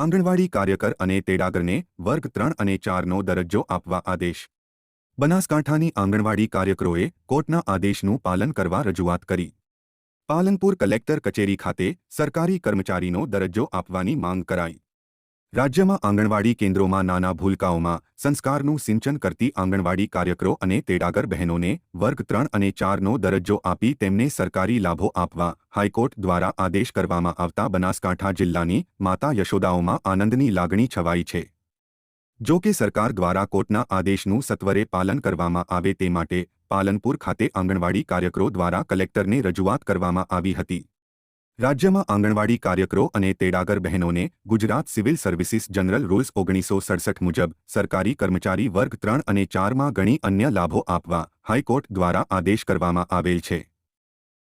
આંગણવાડી કાર્યકર અને તેડાગરને વર્ગ ત્રણ અને ચારનો દરજ્જો આપવા આદેશ. બનાસકાંઠાની આંગણવાડી કાર્યકરોએ કોર્ટના આદેશનું પાલન કરવા રજૂઆત કરી. પાલનપુર કલેક્ટર કચેરી ખાતે સરકારી કર્મચારીનો દરજ્જો આપવાની માંગ કરાઈ. રાજ્યમાં આંગણવાડી કેન્દ્રોમાં નાના ભૂલકાઓમાં સંસ્કારનું સિંચન કરતી આંગણવાડી કાર્યકરો અને તેડાગર બહેનોને વર્ગ ત્રણ અને ચારનો દરજ્જો આપી તેમને સરકારી લાભો આપવા હાઈકોર્ટ દ્વારા આદેશ કરવામાં આવતા બનાસકાંઠા જિલ્લાની માતા યશોદાઓમાં આનંદની લાગણી છવાઈ છે. જો કે સરકાર દ્વારા કોર્ટના આદેશનું સત્વરે પાલન કરવામાં આવે તે માટે પાલનપુર ખાતે આંગણવાડી કાર્યકરો દ્વારા કલેક્ટરને રજૂઆત કરવામાં આવી હતી. રાજ્યમાં આંગણવાડી કાર્યકરો અને તેડાગર બહેનોને Gujarat civil services general rules ઓગણીસો સડસઠ મુજબ સરકારી કર્મચારી વર્ગ ત્રણ અને ચારમાં ઘણી અન્ય લાભો આપવા હાઈકોર્ટ દ્વારા આદેશ કરવામાં આવેલ છે.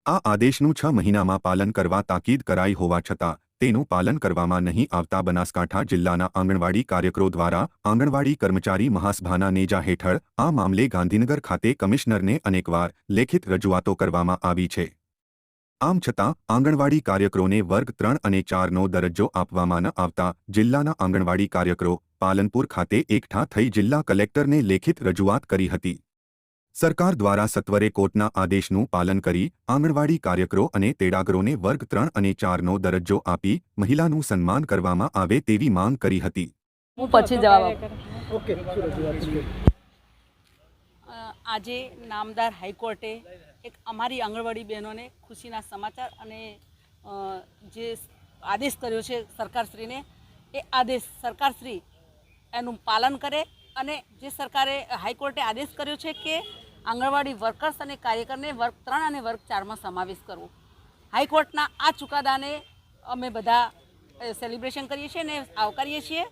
આ આદેશનું છ મહિનામાં પાલન કરવા તાકીદ કરાઈ હોવા છતાં, તેનું પાલન કરવામાં નહીં આવતા બનાસકાંઠા જિલ્લાના આંગણવાડી કાર્યકરો દ્વારા આંગણવાડી કર્મચારી મહાસભાના નેજા હેઠળ આ મામલે ગાંધીનગર ખાતે કમિશનરને અનેકવાર લેખિત રજૂઆતો કરવામાં આવી છે. આમ છતાં આંગણવાડી કાર્યકરોને વર્ગ ત્રણ અને ચારનો દરજ્જો આપવામાં ન આવતા જિલ્લાના આંગણવાડી કાર્યકરો પાલનપુર ખાતે એકઠા થઈ જિલ્લા કલેક્ટરને લેખિત રજૂઆત કરી હતી. સરકાર દ્વારા સત્વરે કોર્ટના આદેશનું પાલન કરી આંગણવાડી કાર્યકરો અને તેડાગરોને વર્ગ ત્રણ અને ચારનો દરજ્જો આપી મહિલાનું સન્માન કરવામાં આવે તેવી માંગ કરી હતી. હું પછી જવાબ ઓકે આજે નામદાર હાઈકોર્ટે એક અમારી આંગણવાડી બહેનોને ખુશીના સમાચાર અને જે આદેશ કર્યો છે સરકારશ્રીને, એ આદેશ સરકારશ્રી એનું પાલન કરે અને જે સરકારે હાઈકોર્ટે આદેશ કર્યો છે કે આંગણવાડી વર્કર્સ અને કાર્યકરને વર્ગ ત્રણ અને વર્ગ ચારમાં સમાવેશ કરવો. હાઈકોર્ટના આ ચુકાદાને અમે બધા સેલિબ્રેશન કરીએ છીએ અને આવકારીએ છીએ.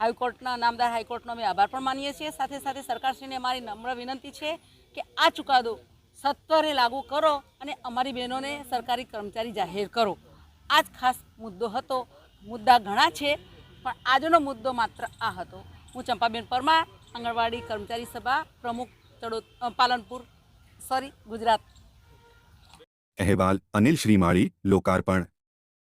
હાઈકોર્ટના નામદાર હાઈકોર્ટનો અમે આભાર પણ માનીએ છીએ. સાથે સાથે સરકારશ્રીને અમારી નમ્ર વિનંતી છે કે આ ચુકાદો સત્વરે લાગુ કરો અને અમારી બહેનોને સરકારી કર્મચારી જાહેર કરો. આ જ ખાસ મુદ્દો હતો. મુદ્દા ઘણા છે, પણ આજનો મુદ્દો માત્ર આ હતો. હું ચંપાબેન પરમાર, આંગણવાડી કર્મચારી સભા પ્રમુખ ચડો પાલનપુર. સોરી ગુજરાત. અહેવાલ અનિલ શ્રીમાળી, લોકાર્પણ.